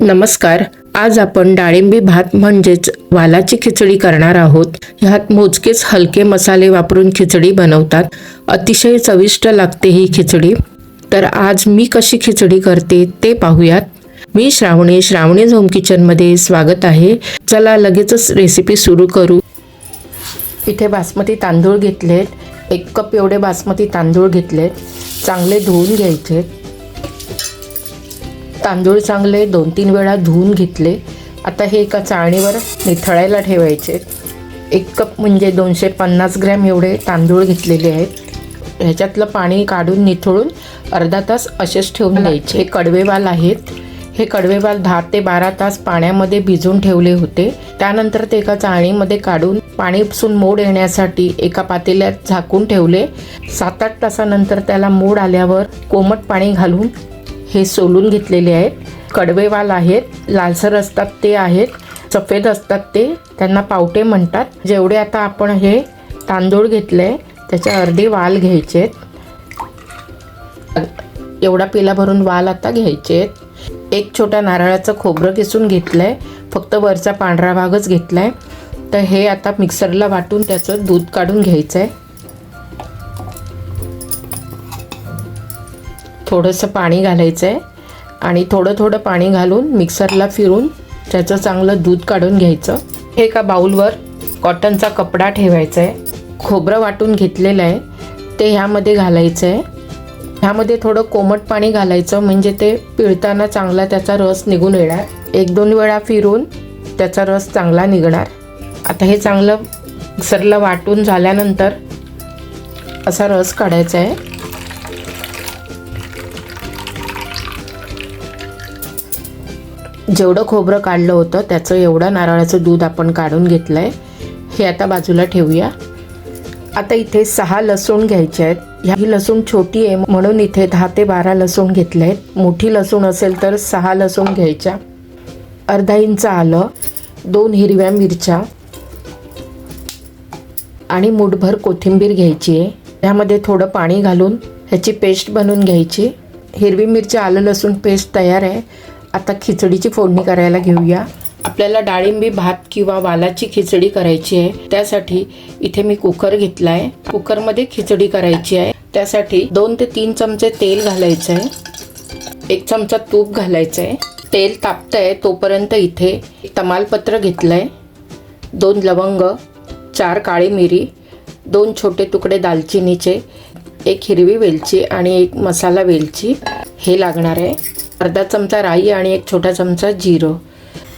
नमस्कार. आज आपण डाळिंबी भात म्हणजेच वालाची खिचडी करणार आहोत. ह्यात मोजकेच हलके मसाले वापरून खिचडी बनवतात. अतिशय चविष्ट लागते ही खिचडी. तर आज मी कशी खिचडी करते ते पाहूयात. मी श्रावणी श्रावणी झोम किचनमध्ये स्वागत आहे. चला लगेचच रेसिपी सुरू करू. इथे बासमती तांदूळ घेतलेत. एक कप एवढे बासमती तांदूळ घेतलेत. चांगले धुवून घ्यायचे तांदूळ चांगले दोन तीन वेळा धुवून घेतले. आता हे एका चाळणीवर निथळायला ठेवायचे. एक कप म्हणजे दोनशे पन्नास ग्रॅम एवढे तांदूळ घेतलेले आहेत. ह्याच्यातलं पाणी काढून निथळून अर्धा तास असेच ठेवून द्यायचे हे कडवेवाल आहेत. हे कडवेवाल दहा ते बारा तास पाण्यामध्ये भिजून ठेवले होते. त्यानंतर ते एका चाळणीमध्ये काढून पाणी पुसून मोड येण्यासाठी एका पातेल्यात झाकून ठेवले. सात आठ तासानंतर त्याला मोड आल्यावर कोमट पाणी घालून हे सोलून घेतलेले आहेत. कडवेवाल आहेत लालसर असतात ते आहेत सफेद असतात ते त्यांना पावटे म्हणतात. जेवढे आता आपण हे तांदूळ घेतले त्याच्या अर्धे वाल घ्यायचे एवढा पिला भरून वाल आता घ्यायचे आहेत एक छोट्या नारळाचं खोबरं किसून घेतलं आहे फक्त वरचा पांढरा भागच घेतला आहे तर हे आता मिक्सरला वाटून त्याचं दूध काढून घ्यायचं आहे थोडंसं पाणी घालायचं आहे आणि थोडं थोडं पाणी घालून मिक्सरला फिरून त्याचं चांगलं दूध काढून घ्यायचं. हे एका बाऊलवर कॉटनचा कपडा ठेवायचा आहे खोबरं वाटून घेतलेलं आहे. ते ह्यामध्ये घालायचं आहे ह्यामध्ये थोडं कोमट पाणी घालायचं म्हणजे ते पिळताना चांगला त्याचा रस निघून येणार. एक दोन वेळा फिरून त्याचा रस चांगला निघणार. आता हे चांगलं मिक्सरला वाटून झाल्यानंतर असा रस काढायचा आहे. जेवढं खोबरं काढलं होतं त्याचं एवढं नारळाचं दूध आपण काढून घेतलं आहे हे आता बाजूला ठेवूया. आता इथे सहा लसूण घ्यायचे आहेत. ह्या ही लसूण छोटी आहे म्हणून इथे दहा ते बारा लसूण घेतले आहेत मोठी लसूण असेल तर सहा लसूण घ्यायच्या. अर्धा इंच आलं दोन हिरव्या मिरच्या आणि मुठभर कोथिंबीर घ्यायची आहे. ह्यामध्ये थोडं पाणी घालून ह्याची पेस्ट बनवून घ्यायची. हिरवी मिरची आलं लसूण पेस्ट तयार आहे. आता खिचडीची फोडणी करायला घेऊया. आपल्याला डाळिंबी भात किंवा वालाची खिचडी करायची आहे. त्यासाठी इथे मी कुकर घेतला आहे कुकरमध्ये खिचडी करायची आहे. त्यासाठी दोन ते तीन चमचे तेल घालायचं आहे एक चमचा तूप घालायचं आहे तेल तापतंय तोपर्यंत इथे तमालपत्र घेतलं आहे दोन लवंग चार काळी मिरी दोन छोटे तुकडे दालचिनीचे एक हिरवी वेलची आणि एक मसाला वेलची हे लागणार आहे. अर्धा चमचा राई आणि एक छोटा चमचा जिरं.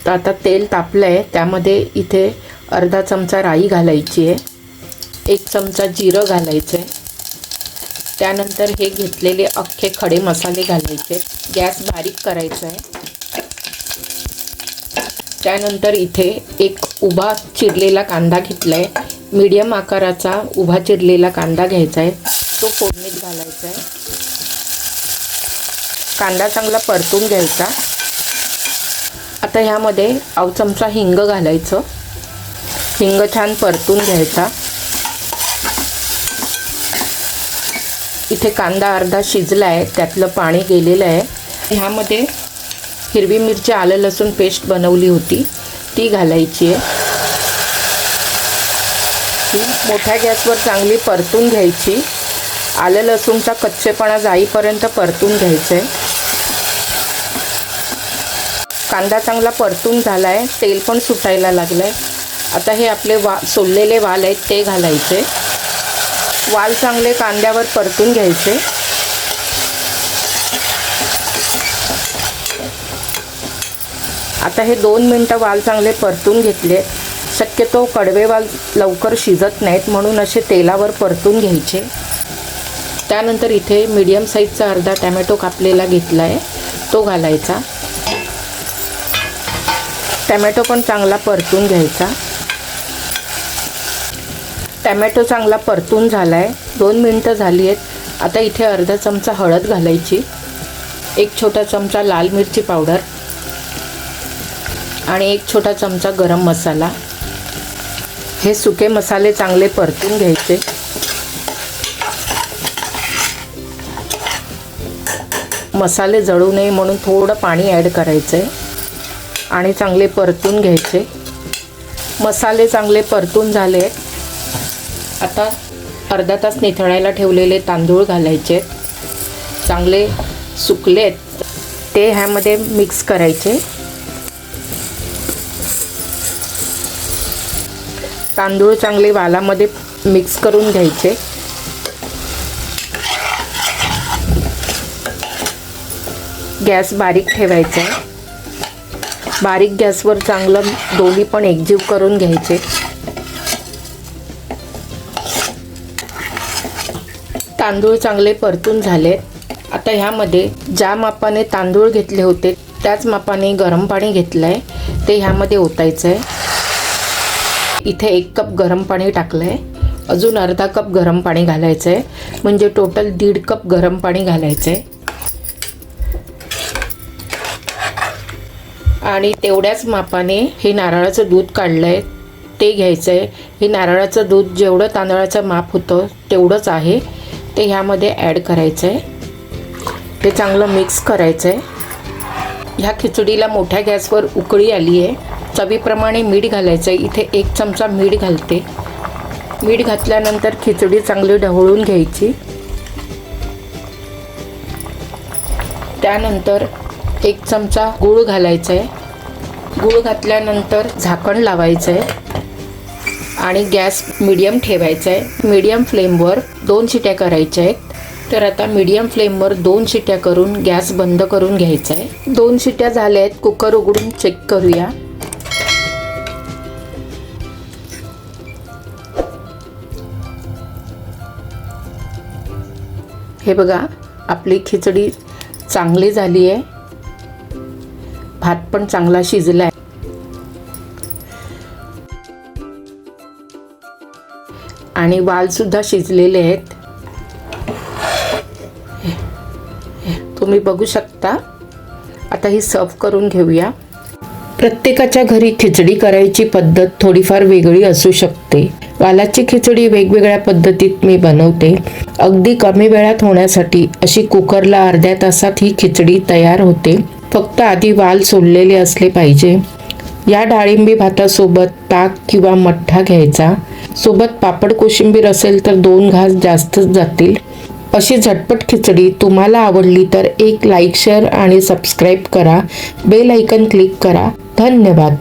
तर आता तेल तापलं आहे त्यामध्ये इथे अर्धा चमचा राई घालायची आहे. एक चमचा जिरं घालायचं आहे त्यानंतर हे घेतलेले अख्खे खडे मसाले घालायचे. गॅस बारीक करायचा आहे त्यानंतर इथे एक उभा चिरलेला कांदा घेतला आहे मीडियम आकाराचा उभा चिरलेला कांदा घ्यायचा आहे तो फोडणीत घालायचा आहे कांदा चांगला परतून घ्यायचा. आता ह्यामध्ये अव चमचा हिंग घालायचं. हिंग छान परतून घ्यायचा. इथे कांदा अर्धा शिजला आहे त्यातलं पाणी गेलेलं आहे. ह्यामध्ये हिरवी मिरची आलं लसूण पेस्ट बनवली होती. ती घालायची आहे. ती मोठ्या गॅसवर चांगली परतून घ्यायची. आलं लसूणचा कच्चेपणा जाईपर्यंत परतून घ्यायचं आहे कांदा चांगला परतून झाला आहे तेल पण सुटायला लागलं आहे आता हे आपले वा सोललेले वाल आहेत ते घालायचे. वाल चांगले कांद्यावर परतून घ्यायचे. आता हे दोन मिनटं वाल चांगले परतून घेतले. शक्यतो कडवे वाल लवकर शिजत नाहीत म्हणून असे तेलावर परतून घ्यायचे. त्यानंतर इथे मीडियम साईजचा अर्धा टॅमॅटो कापलेला घेतला आहे तो घालायचा. टॅमॅटो पण चांगला परतून घ्यायचा. टॅमॅटो चांगला परतून झाला आहे दोन मिनटं झाली आहेत आता इथे अर्धा चमचा हळद घालायची. एक छोटा चमचा लाल मिरची पावडर. आणि एक छोटा चमचा गरम मसाला. हे सुके मसाले चांगले परतून घ्यायचे. मसाले जळू नये म्हणून थोडं पाणी ॲड करायचं आहे आणि चांगले परतून घ्यायचे. मसाले चांगले परतून झाले. आता अर्धा तास निथळायला ठेवलेले तांदूळ घालायचे. चांगले सुकलेत. ते ह्यामध्ये मिक्स करायचे. तांदूळ चांगले वालामध्ये मिक्स करून घ्यायचे. गॅस बारीक ठेवायचा आहे. बारीक गॅसवर चांगलं दोन्ही पण एकजीव करून घ्यायचे. तांदूळ चांगले परतून झाले. आता ह्यामध्ये ज्या मापाने तांदूळ घेतले होते त्याच मापाने गरम पाणी घेतलं आहे ते ह्यामध्ये ओतायचं आहे इथे एक कप गरम पाणी टाकलं आहे अजून अर्धा कप गरम पाणी घालायचं आहे म्हणजे टोटल दीड कप गरम पाणी घालायचं आहे आणि तेवढ्याच मापाने हे नारळाचं दूध काढलं आहे ते घ्यायचं आहे हे नारळाचं दूध जेवढं तांदळाचं माप होतं तेवढंच आहे. ते ह्यामध्ये ॲड करायचं आहे ते चांगलं मिक्स करायचं आहे ह्या खिचडीला मोठ्या गॅसवर उकळी आली आहे चवीप्रमाणे मीठ घालायचं आहे इथे एक चमचा मीठ घालते. मीठ घातल्यानंतर खिचडी चांगली ढवळून घ्यायची. त्यानंतर एक चमचा गूळ घालायचा आहे गूळ घातल्यानंतर झाकण लावायचं आहे आणि गॅस मिडियम ठेवायचा आहे मिडियम फ्लेमवर दोन शिट्या करायच्या आहेत तर आता मिडियम फ्लेमवर दोन शिट्या करून गॅस बंद करून घ्यायचा आहे दोन शिट्या झाल्या आहेत कुकर उघडून चेक करूया. हे बघा आपली खिचडी चांगली झाली आहे भात पण चांगला शिजला आहे आणि वाल सुद्धा शिजलेले आहेत. तुम्ही बघू शकता. आता ही सर्व करून घेऊया. प्रत्येकाच्या घरी खिचडी करायची पद्धत थोडीफार वेगळी असू शकते. वालाची खिचडी वेगवेगळ्या पद्धतीत मी बनवते. अगदी कमी वेळात होण्यासाठी अशी कुकरला अर्ध्या तासात ही खिचडी तयार होते. फक्त आधी वाल सोडलेले असले पाहिजे. या डाळिंबी भातासोबत ताक किंवा मठ्ठा घ्यायचा. सोबत पापड कोशिंबीर असेल तर दोन घास जास्तच जातील. अशी झटपट खिचडी तुम्हाला आवडली तर एक लाईक शेअर आणि सबस्क्राईब करा. बेल ऐकन क्लिक करा. धन्यवाद.